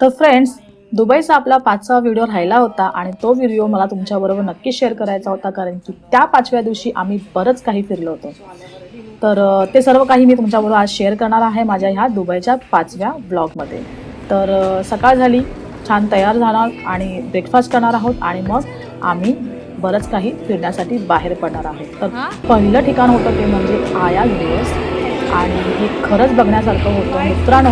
तर फ्रेंड्स दुबईचा आपला पाचवा व्हिडिओ राहिला होता आणि तो व्हिडिओ मला तुमच्याबरोबर नक्की शेअर करायचा होता कारण की त्या पाचव्या दिवशी आम्ही बरंच काही फिरलो होतो. तर ते सर्व काही मी तुमच्याबरोबर आज शेअर करणार आहे माझ्या ह्या दुबईच्या पाचव्या ब्लॉगमध्ये तर सकाळ झाली छान तयार झाणार आणि ब्रेकफास्ट करणार आहोत आणि मग आम्ही बरंच काही फिरण्यासाठी बाहेर पडणार आहोत. तर पहिलं ठिकाण होतं ते म्हणजे आया युनिवर्स आणि हे खरंच बघण्यासारखं होतं. मित्रांनो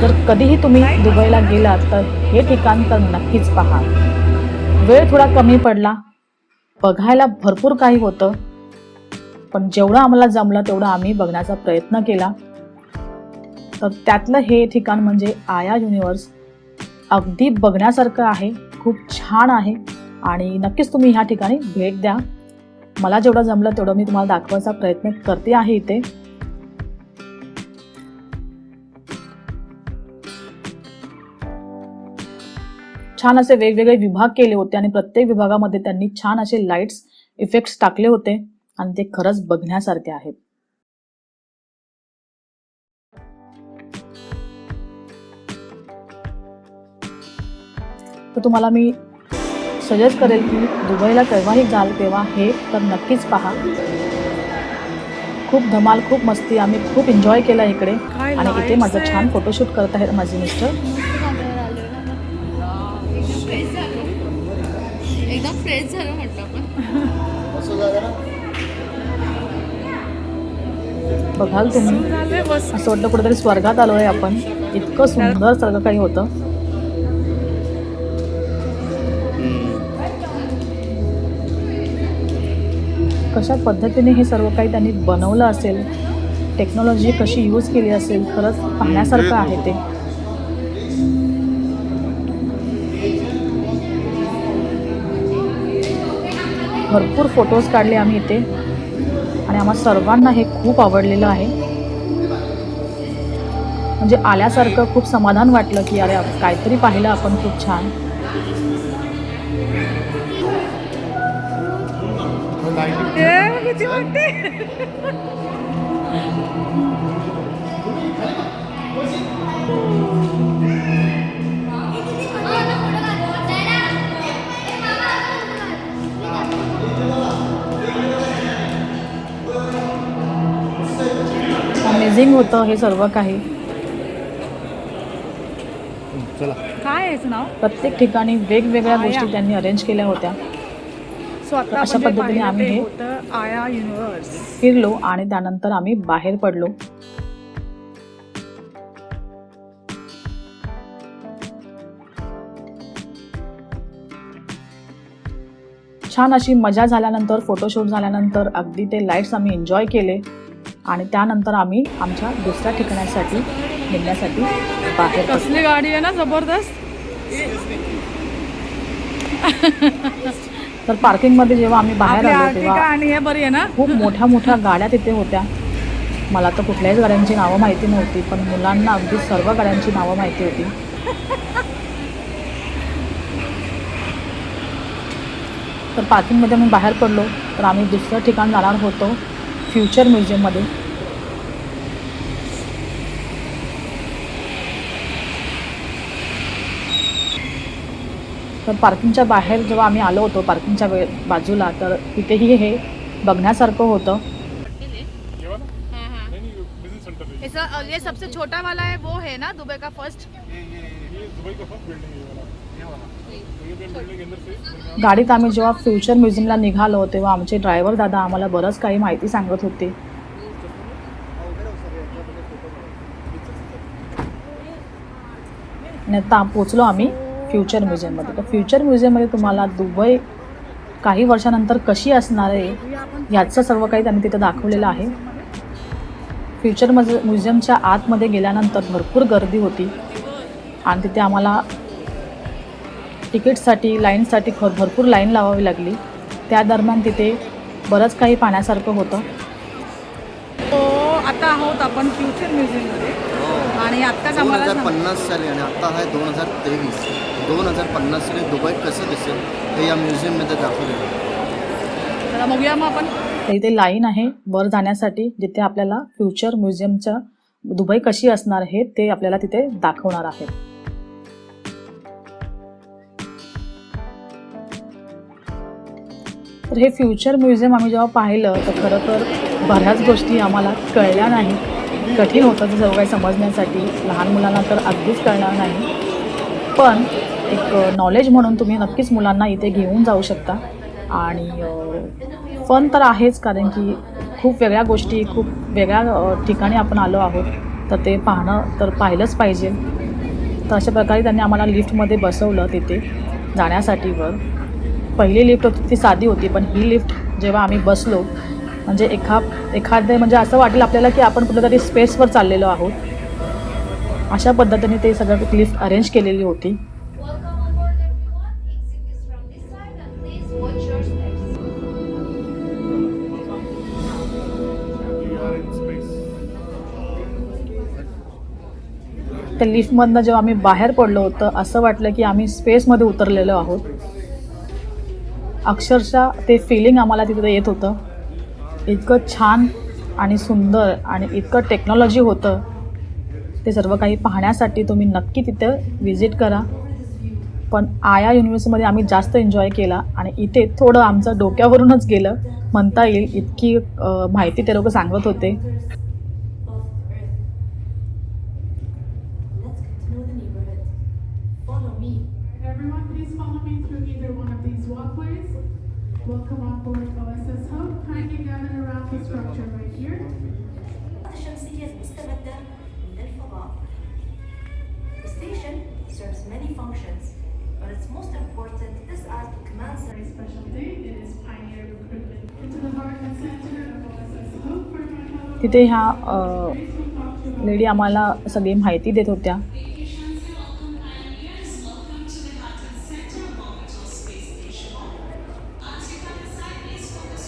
जर कधीही तुम्ही दुबईला गेलात तर हे ठिकाण तर नक्कीच पहा. वेळ थोडा कमी पडला. बघायला भरपूर काही होतं. पण जेवढं आम्हाला जमलं तेवढं आम्ही बघण्याचा प्रयत्न केला. तर त्यातलं हे ठिकाण म्हणजे आया युनिवर्स अगदी बघण्यासारखं आहे. खूप छान आहे. आणि नक्कीच तुम्ही ह्या ठिकाणी भेट द्या. मला जेवढं जमलं तेवढं मी तुम्हाला दाखवायचा प्रयत्न करते आहे इथे. छान असे वेगवेगळे विभाग केले होते आणि प्रत्येक विभागामध्ये त्यांनी छान असे लाईट्स इफेक्ट्स टाकले होते आणि ते खरंच बघण्यासारखे आहेत. तर तुम्हाला मी सजेस्ट करेल की दुबईला केव्हाही जाल तेव्हा हे तर नक्कीच पहा. खूप धमाल खूप मस्ती आम्ही खूप एन्जॉय केला इकडे. आणि इथे माझं छान फोटोशूट करत आहेत माझे मिस्टर फ्रेश झालं म्हटलं आपण. बघाल तुम्ही. असं वाटतं कुठेतरी स्वर्गात आलो आहे आपण. इतकं सुंदर सगळं काही होतं. कशा पद्धतीने हे सर्व काही त्यांनी बनवलं असेल? टेक्नॉलॉजी कशी यूज केली असेल? खरंच पाहण्यासारखं आहे ते. भरपूर फोटोज काढले आम्ही इथे. आणि आम्हा सर्वांना हे खूप आवडलेलं आहे. म्हणजे आल्यासारखं खूप समाधान वाटलं की अरे काहीतरी पाहिलं आपण खूप छान. किती वाटते अमेझिंग होतं हे सर्व काही. काय याचं नाव? प्रत्येक ठिकाणी वेगवेगळ्या. गोष्टी त्यांनी अरेंज केल्या होत्या. सो आता अशा आपण जे पद्धतीने आम्ही हे- आया युनिव्हर्स फिरलो आणि त्यानंतर आम्ही बाहेर पडलो. छान अशी मजा झाल्यानंतर फोटोशूट झाल्यानंतर अगदी ते लाईट्स आम्ही एन्जॉय केले. आणि त्यानंतर आम्ही आमच्या दुसऱ्या ठिकाणासाठी निघण्यासाठी बाहेर कसली गाडी आहे ना जबरदस्त? तर पार्किंगमध्ये जेव्हा आम्ही बाहेर आलो तेव्हा आणि हे बरी आहे ना? खूप मोठ्या मोठ्या गाड्या तिथे होत्या. मला तर कुठल्याच गाड्यांची नावं माहिती नव्हती पण मुलांना अगदी सर्व गाड्यांची नावं माहिती होती. तर पार्किंगमध्ये आम्ही बाहेर पडलो तर आम्ही दुसरं ठिकाण जाणार होतो. फ्युचर म्युझियममध्ये. तर पार्किंगच्या बाहेर जेव्हा आम्ही आलो होतो पार्किंगच्या वे बाजूला तर तिथेही हे बघण्यासारखं होतं. हाँ हाँ ये सबसे छोटा वाला है वो है ना दुबई का फर्स्ट गाडीत आम्ही जेव्हा फ्युचर म्युझियमला निघालो तेव्हा आमचे ड्रायव्हर दादा आम्हाला बरंच काही माहिती सांगत होते. आणि आता पोचलो आम्ही फ्युचर म्युझियममध्ये. तर फ्युचर म्युझियममध्ये तुम्हाला दुबई काही वर्षानंतर कशी असणार आहे याचं सर्व काही त्यांनी तिथं दाखवलेलं आहे. फ्युचर मज म्युझियमच्या आतमध्ये गेल्यानंतर भरपूर गर्दी होती. आणि तिथे आम्हाला तिकीटसाठी लाईनसाठी ख भरपूर लाईन लावावी लागली. त्या दरम्यान तिथे बरंच काही पाहण्यासारखं होतं. तो आता आहोत आपण फ्युचर म्युझियममध्ये आणि आत्ताच दोन आम्हाला हजार सांग- पन्नास साली आणि आता आहे दोन हजार तेवीस. दोन हजार पन्नास साली दुबई कसं दिसेल हे या म्युझियममध्ये दाखवलेलं आहे चला बघूया मग आपण. तर इथे लाईन आहे वर जाण्यासाठी जिथे आपल्याला फ्युचर म्युझियमच्या दुबई कशी असणार हे ते आपल्याला तिथे दाखवणार आहेत तर हे फ्युचर म्युझियम आम्ही जेव्हा पाहिलं तर खरं तर बऱ्याच गोष्टी आम्हाला कळल्या नाही. कठीण होतं ते सर्व काही समजण्यासाठी. लहान मुलांना तर अगदीच कळणार नाही. पण एक नॉलेज म्हणून तुम्ही नक्कीच मुलांना इथे घेऊन जाऊ शकता. आणि फन तर आहेच कारण की खूप वेगळ्या गोष्टी खूप वेगळ्या ठिकाणी आपण आलो आहोत. तर ते पाहणं तर पाहिलंच पाहिजे. तर अशा प्रकारे त्यांनी आम्हाला लिफ्टमध्ये बसवलं तिथे जाण्यासाठी वर. पहिली लिफ्ट होती ती साधी होती पण ही लिफ्ट जेव्हा आम्ही बसलो म्हणजे एखा एखादे म्हणजे असं वाटेल आपल्याला की आपण कुठेतरी स्पेसवर चाललेलो आहोत. अशा पद्धतीने ते सगळं लिफ्ट अरेंज केलेली होती. त्या लिफ्टमधनं जेव्हा आम्ही बाहेर पडलो होतं असं वाटलं की आम्ही स्पेसमध्ये उतरलेलो आहोत. अक्षरशः ते फिलिंग आम्हाला तिथं येत होतं. इतकं छान आणि सुंदर आणि इतकं टेक्नॉलॉजी होतं. ते सर्व काही पाहण्यासाठी तुम्ही नक्की तिथं विजिट करा. पण आया युनिव्हर्सिटीमध्ये आम्ही जास्त एन्जॉय केला आणि इथे थोडं आमचं डोक्यावरूनच गेलं. म्हणता येईल इतकी माहिती ते लोक सांगत होते. तिथे ह्या लेडी आम्हाला सगळी माहिती देत होत्या.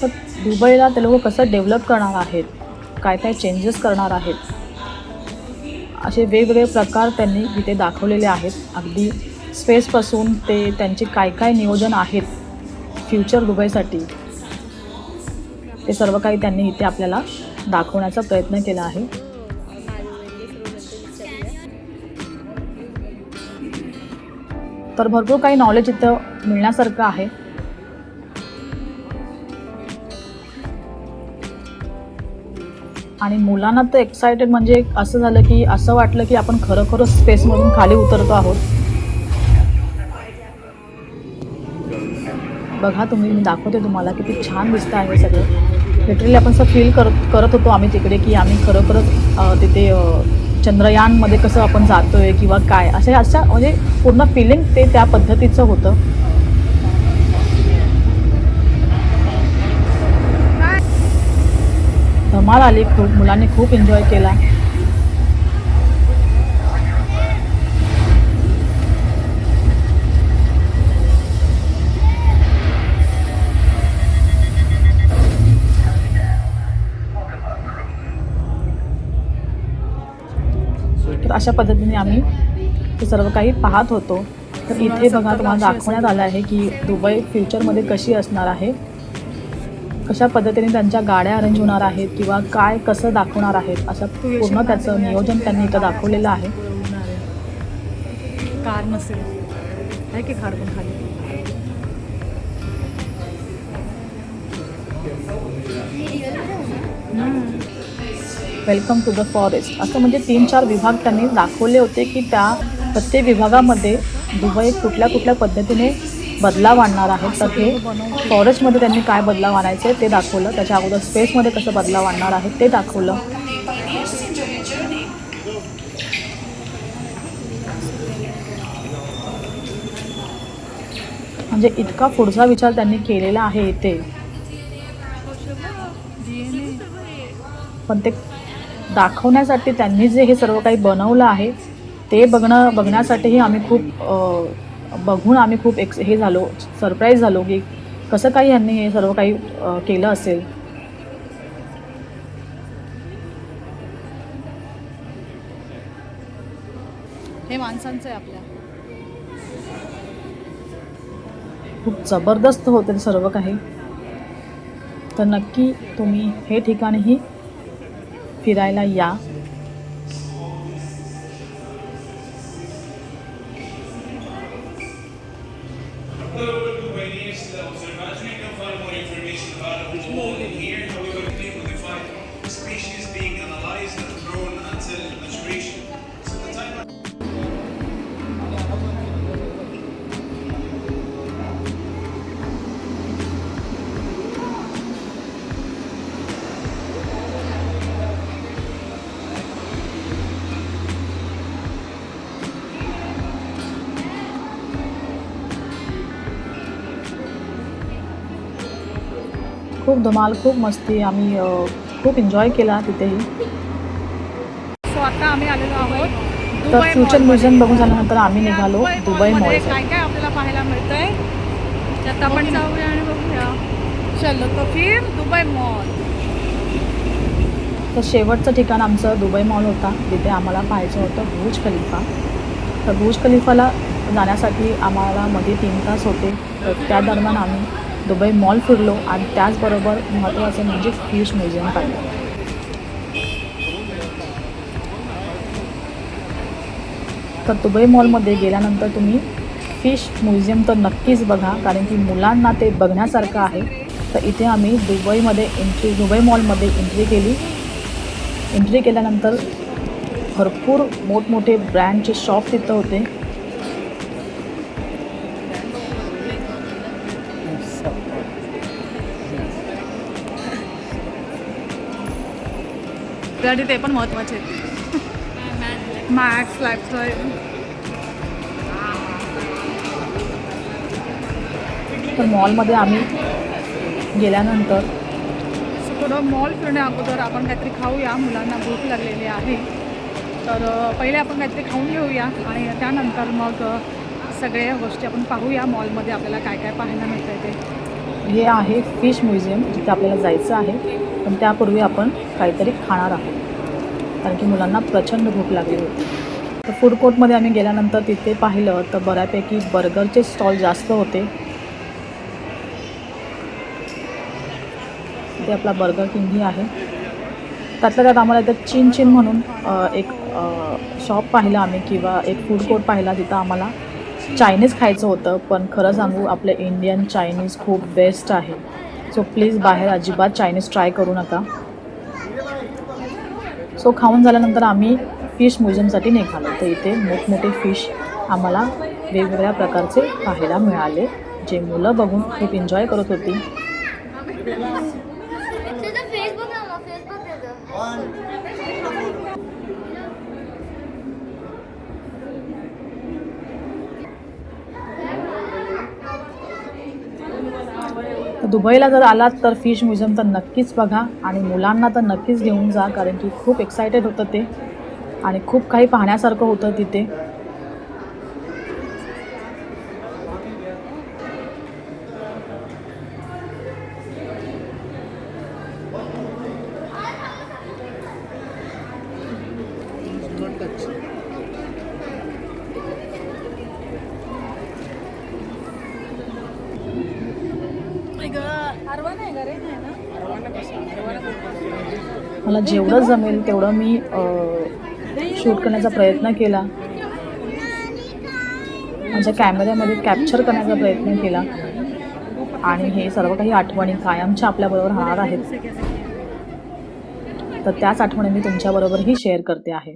तर दुबईला ते लोक कसं डेव्हलप करणार आहेत? काय काय चेंजेस करणार आहेत? असे वेगवेगळे प्रकार त्यांनी तिथे दाखवलेले आहेत. अगदी स्पेसपासून ते त्यांचे काय काय नियोजन आहेत फ्युचर दुबईसाठी. ते सर्व काही त्यांनी इथे आपल्याला दाखवण्याचा प्रयत्न केला आहे. तर भरपूर काही नॉलेज इथं मिळण्यासारखं आहे. आणि मुलांना तर एक्सायटेड म्हणजे असं झालं की असं वाटलं की आपण खरोखरच स्पेसमधून खाली उतरतो आहोत. बघा तुम्ही मी दाखवते तुम्हाला किती छान दिसतं आहे हे सगळं. लिटरली आपण असं फील करत करत होतो आम्ही तिकडे की आम्ही खरोखरच तिथे चंद्रयानमध्ये कसं आपण जातो आहे किंवा काय अशा अशा म्हणजे पूर्ण फिलिंग ते त्या पद्धतीचं होतं. धमाल आली खूप मुलांनी खूप एन्जॉय केला. अशा पद्धतीने आम्ही ते सर्व काही पाहत होतो. तर इथे बघा तुम्हाला दाखवण्यात आलं आहे की दुबई फ्युचरमध्ये कशी असणार आहे. कशा पद्धतीने त्यांच्या गाड्या अरेंज होणार आहेत किंवा काय कसं दाखवणार आहेत असं पूर्ण त्याचं नियोजन त्यांनी इथं दाखवलेलं आहे. कार नसेल. आहे की कार पण खाली? वेलकम टू द फॉरेस्ट असं म्हणजे तीन चार विभाग त्यांनी दाखवले होते की त्या प्रत्येक विभागामध्ये दुबई कुठल्या कुठल्या पद्धतीने बदलाव आणणार आहे तर हे फॉरेस्टमध्ये त्यांनी काय बदलाव आणायचे ते दाखवलं. त्याच्या अगोदर स्पेसमध्ये कसं बदलाव आणणार आहे ते दाखवलं. म्हणजे इतका पुढचा विचार त्यांनी केलेला आहे इथे. पण ते दाखवण्यासाठी त्यांनी जे हे सर्व काही बनवलं आहे ते बघणं बघण्यासाठीही आम्ही खूप बघून आम्ही खूप एक्स हे झालो सरप्राईज झालो की कसं काही यांनी हे सर्व काही केलं असेल. हे माणसांचं आहे आपल्या. खूप जबरदस्त होतं सर्व काही. तर नक्की तुम्ही हे ठिकाणीही फिरायला या. खूप धमाल खूप मस्ती आम्ही खूप एन्जॉय केला तिथेही. सो आता आम्ही आलेलो आहोत तर फ्युचर. म्युझियम बघून झाल्यानंतर आम्ही निघालो दुबई मॉलसाठी काय काय आपल्याला पाहायला मिळतंय? त्यात आपण जाऊया आणि बघूया. चलो तो फिर दुबई मॉल तर शेवटचं ठिकाण आमचं दुबई मॉल होता. तिथे आम्हाला पाहायचं होतं बुर्ज खलिफा. तर बुर्ज खलिफाला जाण्यासाठी आम्हाला मध्ये तीन तास होते. तर त्या दरम्यान आम्ही दुबई मॉल फिरलो आणि त्याचबरोबर महत्त्वाचं म्हणजे फिश म्युझियम पाहिलं. तर दुबई मॉलमध्ये गेल्यानंतर तुम्ही फिश म्युझियम तर नक्कीच बघा कारण की मुलांना ते बघण्यासारखं आहे. तर इथे आम्ही दुबईमध्ये एंट्री दुबई मॉलमध्ये एंट्री केली. एंट्री केल्यानंतर भरपूर मोठमोठे ब्रँडचे शॉप तिथं होते. त्यासाठी ते पण महत्त्वाचे. मॅक्स लाईफस्टाईल तर मॉलमध्ये आम्ही गेल्यानंतर थोडं मॉल फिरण्या अगोदर आपण काहीतरी खाऊया. मुलांना भूक लागलेली आहे. तर पहिले आपण काहीतरी खाऊन घेऊया आणि त्यानंतर मग सगळ्या गोष्टी आपण पाहूया मॉलमध्ये आपल्याला काय काय पाहायला मिळतं ते. हे आहे फिश म्युझियम जिथे आपल्याला जायचं आहे. पण त्यापूर्वी आपण काहीतरी खाणार आहोत. कारण की मुलांना प्रचंड भूक लागली होती. तर फूड कोर्टमध्ये आम्ही गेल्यानंतर तिथे पाहिलं तर बऱ्यापैकी बर्गरचे स्टॉल जास्त होते. ते आपला बर्गर किंगही आहे. त्यातल्या त्यात आम्हाला इथं चिन चिन म्हणून एक शॉप पाहिला आम्ही किंवा एक फूड कोर्ट पाहिला तिथं आम्हाला चायनीज खायचं होतं. पण खरं सांगू आपलं इंडियन चायनीज खूप बेस्ट आहे. सो प्लीज बाहेर अजिबात चायनीज ट्राय करू नका. सो खाऊन झाल्यानंतर आम्ही फिश म्युझियमसाठी निघालो. तर इथे मोठमोठे फिश आम्हाला वेगवेगळ्या प्रकारचे पाहायला मिळाले जे मुलं बघून खूप एन्जॉय करत होती तुझं फेसबुक आहे मग फेसबुक त्याचं तर दुबईला जर आलात तर फिश म्युझियम तर नक्कीच बघा आणि मुलांना तर नक्कीच घेऊन जा कारण की खूप एक्सायटेड होतं ते आणि खूप काही पाहण्यासारखं होतं तिथे. जेवढं जमेल तेवढं मी शूट करण्याचा प्रयत्न केला. माझ्या कॅमेऱ्यामध्ये कॅप्चर करण्याचा प्रयत्न केला. आणि हे सर्व काही आठवणी कायमच्या आपल्याबरोबर राहणार आहेत. तर त्याच आठवणी मी तुमच्याबरोबरही शेअर करते आहे.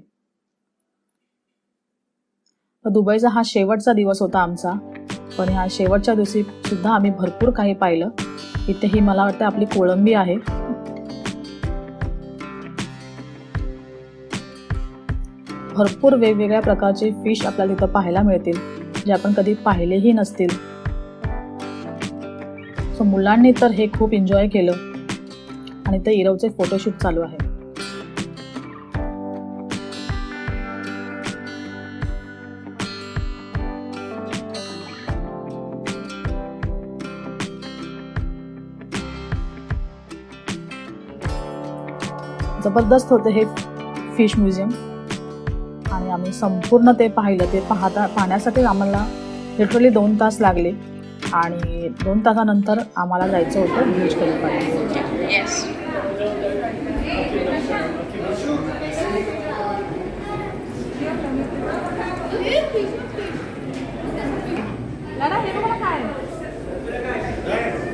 तर दुबईचा हा शेवटचा दिवस होता आमचा. पण ह्या शेवटच्या दिवशी सुद्धा आम्ही भरपूर काही पाहिलं. इथेही मला वाटतं आपली कोळंबी आहे. भरपूर वेगवेगळ्या प्रकारचे फिश आपल्याला तिथं पाहायला मिळतील जे आपण कधी पाहिलेही नसतील. सो मुलांनी तर हे खूप एन्जॉय केलं. आणि ते इरवचे फोटोशूट चालू आहे. जबरदस्त होते हे फिश म्युझियम आम्ही संपूर्ण ते पाहिलं ते पाहता पाहण्यासाठी आम्हाला लिटरली दोन तास लागले. आणि दोन तासानंतर आम्हाला जायचं होतं ब्रिज खलिफाला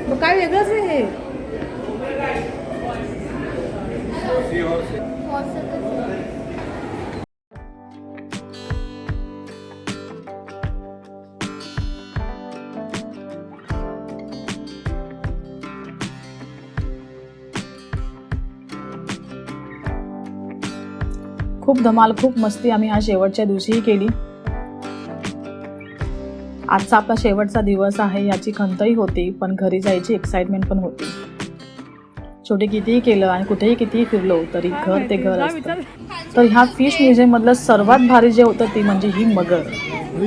मग काय वेगळंच आहे हे? खूप धमाल खूप मस्ती आम्ही ह्या शेवटच्या दिवशीही केली. आजचा आपला शेवटचा दिवस आहे याची खंतही होती पण घरी जायची एक्साइटमेंट पण होती. शेवटी कितीही केलं आणि कुठेही कितीही फिरलो तरी घर ते घर असतं. तर ह्या फिश म्युझियम मधलं सर्वात भारी जे होतं ती म्हणजे ही मगर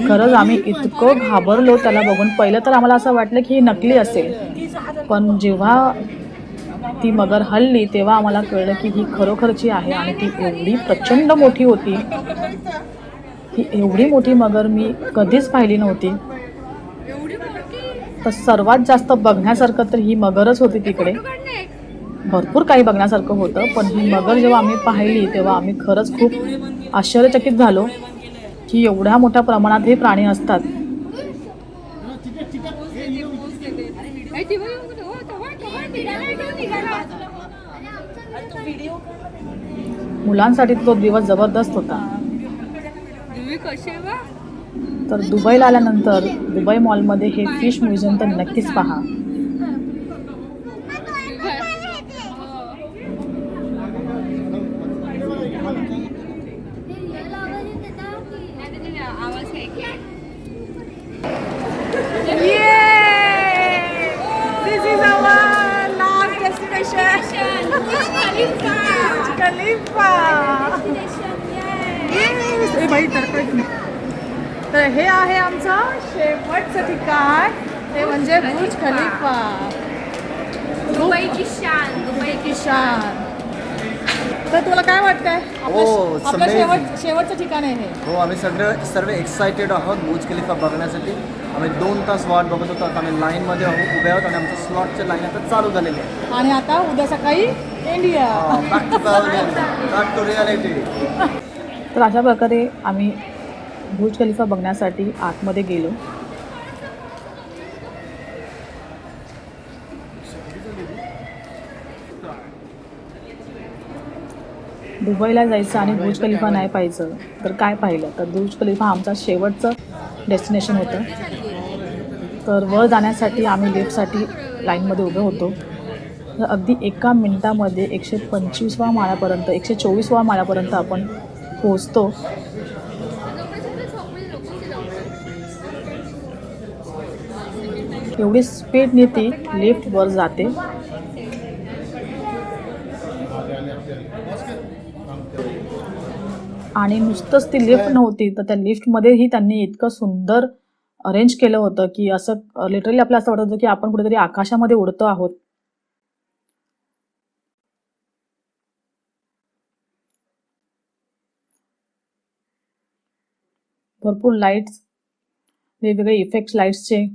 खरंच आम्ही इतकं घाबरलो त्याला बघून. पहिलं तर आम्हाला असं वाटलं की ही नकली असेल. पण जेव्हा ती मगर हल्ली तेव्हा आम्हाला कळलं की ही खरोखरची आहे आणि ती एवढी प्रचंड मोठी होती. ही एवढी मोठी मगर मी कधीच पाहिली नव्हती. तर सर्वात जास्त बघण्यासारखं तर ही मगरच होती तिकडे. भरपूर काही बघण्यासारखं होतं पण ही मगर जेव्हा आम्ही पाहिली तेव्हा आम्ही खरंच खूप आश्चर्यचकित झालो की एवढ्या मोठ्या प्रमाणात हे प्राणी असतात. मुलांसाठी तो दिवस जबरदस्त होता. तर दुबईला आल्यानंतर दुबई मॉलमध्ये हे फिश म्युझियम तर नक्कीच पहा. बाई तरकळत नाही. तर हे आहे आमचं शेवटचं ठिकाण. ते म्हणजे बुर्ज खलिफा. दुबई की शान. शान. तर तुला काय वाटतंय? आपलं- हो, आपलं amazing. शेवट शेवटचं ठिकाण आहे हे. हो आम्ही सगळे सर्व एक्सायटेड आहोत बुज खलिफा बघण्यासाठी. आम्ही दोन तास वाट बघत होतो आता आम्ही लाईनमध्ये आहोत उभे आहोत आणि आमचं स्लॉटचे लाईन आता चालू झालेली आहे आणि आता उद्या सकाळी इंडिया बॅक टू रियालिटी तर अशा प्रकारे आम्ही बुर्ज खलिफा बघण्यासाठी आतमध्ये गेलो. दुबईला जायचं आणि बुर्ज खलिफा नाही पाहिजे तर काय पाहिलं? तर बुर्ज खलिफा आमचा शेवटचं डेस्टिनेशन होतं. तर वर जाण्यासाठी आम्ही लिफ्टसाठी लाईनमध्ये उभे होतो. तर अगदी एका मिनटामध्ये एकशे पंचवीसवा माळ्यापर्यंत एकशे चोवीसवा माळ्यापर्यंत आपण पोचतो एवढी स्पीडने ती लिफ्ट वर जाते. आणि नुसतंच ती लिफ्ट नव्हती तर त्या लिफ्टमध्येही त्यांनी इतकं सुंदर अरेंज केलं होतं की असं लिटरली आपल्याला असं वाटत होतं की आपण कुठेतरी आकाशामध्ये उडतो आहोत. भरपूर लाईट्स वेगवेगळे इफेक्ट्स लाईट्सचे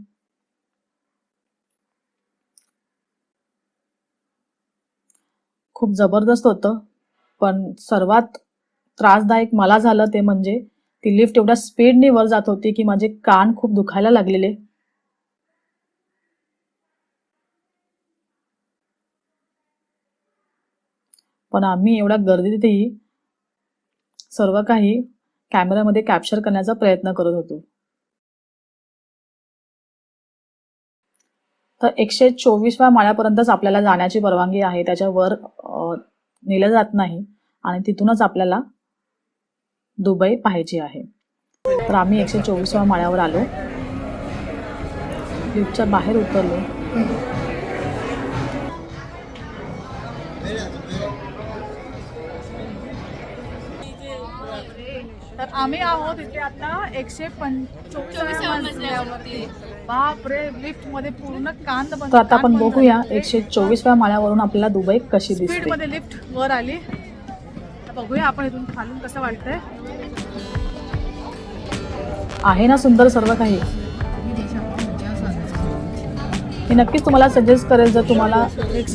खूप जबरदस्त होतं. पण सर्वात त्रासदायक मला झालं ते म्हणजे ती लिफ्ट एवढ्या स्पीडने वर जात होती की माझे कान खूप दुखायला लागलेले. पण आम्ही एवढ्या गर्दीतही सर्व काही कॅमेऱ्यामध्ये कॅप्चर करण्याचा प्रयत्न करत होतो. तर एकशे चोवीसव्या माळ्यापर्यंतच आपल्याला जाण्याची परवानगी आहे. त्याच्यावर नेलं जात नाही आणि तिथूनच आपल्याला दुबई पाहायची आहे. तर आम्ही एकशे चोवीसव्या माळ्यावर आलो. लिफ्टच्या बाहेर उतरलो. तर आम्ही आहोत इथे आता एकशे पंचवीसाव्या मजल्यावरती बाप रे लिफ्टमध्ये पूर्ण कांद तर आता आपण बघूया. एकशे चोवीसव्या माळ्यावरून आपल्याला दुबई कशी दिसते. मध्ये लिफ्ट वर आली. बघूया आपण इथून खालून कसं वाटतंय आहे ना सुंदर सर्व काही? मी नक्कीच तुम्हाला सजेस्ट करेल जर तुम्हाला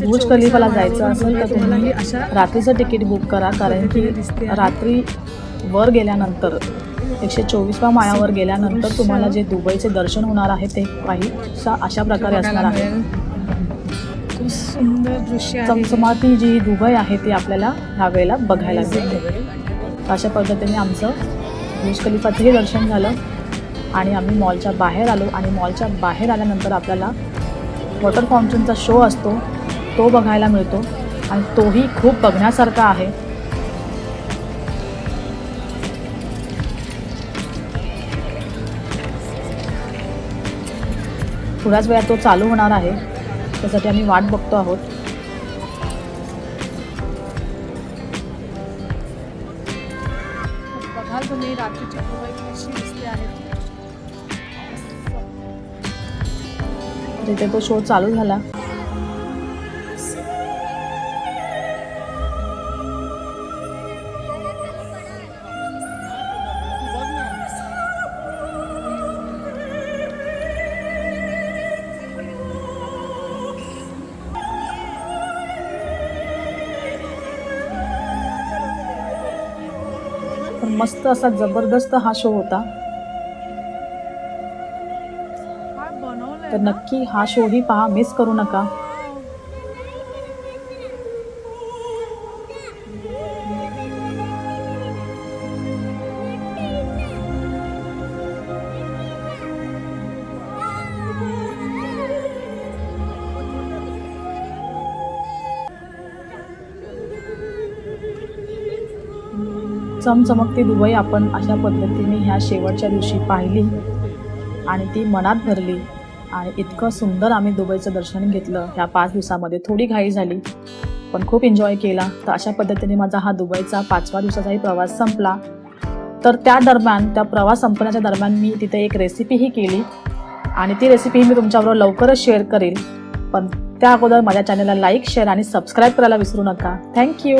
बुर्ज खलिफाला जायचं असेल तर तुम्ही रात्रीचं तिकीट बुक करा कारण की रात्री वर गेल्यानंतर एकशे चोवीसव्या माळ्यावर गेल्यानंतर तुम्हाला जे दुबईचे दर्शन होणार आहे ते काही अशा प्रकारे असणार आहे. सुंदर दृश्य आहे चमचमाती जी दुबई आहे ती आपल्याला ह्या वेळेला बघायला मिळते. अशा पद्धतीने आमचं बुर्ज खलिफाचंही दर्शन झालं आणि आम्ही मॉलच्या बाहेर आलो आणि मॉलच्या बाहेर आल्यानंतर आपल्याला वॉटर फाउंटनचा शो असतो तो बघायला मिळतो आणि तोही खूप बघण्यासारखा आहे. थोड्याच वेळात तो चालू होणार आहे. त्यासाठी आम्ही वाट बघतो आहोत. बघाल तुम्ही रात्रीची कशी दिसते आहे तिथे तो शो चालू झाला. मस्त असा जबरदस्त हा शो होता तर? नक्की हा शोही पहा मिस करू नका चमचमकती दुबई आपण अशा पद्धतीने ह्या शेवटच्या दिवशी पाहिली आणि ती मनात भरली. आणि इतकं सुंदर आम्ही दुबईचं दर्शन घेतलं. ह्या पाच दिवसामध्ये थोडी घाई झाली पण खूप एन्जॉय केला. तर अशा पद्धतीने माझा हा दुबईचा पाचवा दिवसाचाही प्रवास संपला. तर त्या दरम्यान त्या प्रवास संपण्याच्या दरम्यान मी तिथे एक रेसिपीही केली. आणि ती रेसिपी मी तुमच्याबरोबर लवकरच शेअर करेल पण त्या अगोदर माझ्या चॅनलला लाईक शेअर आणि सबस्क्राईब करायला विसरू नका. थँक्यू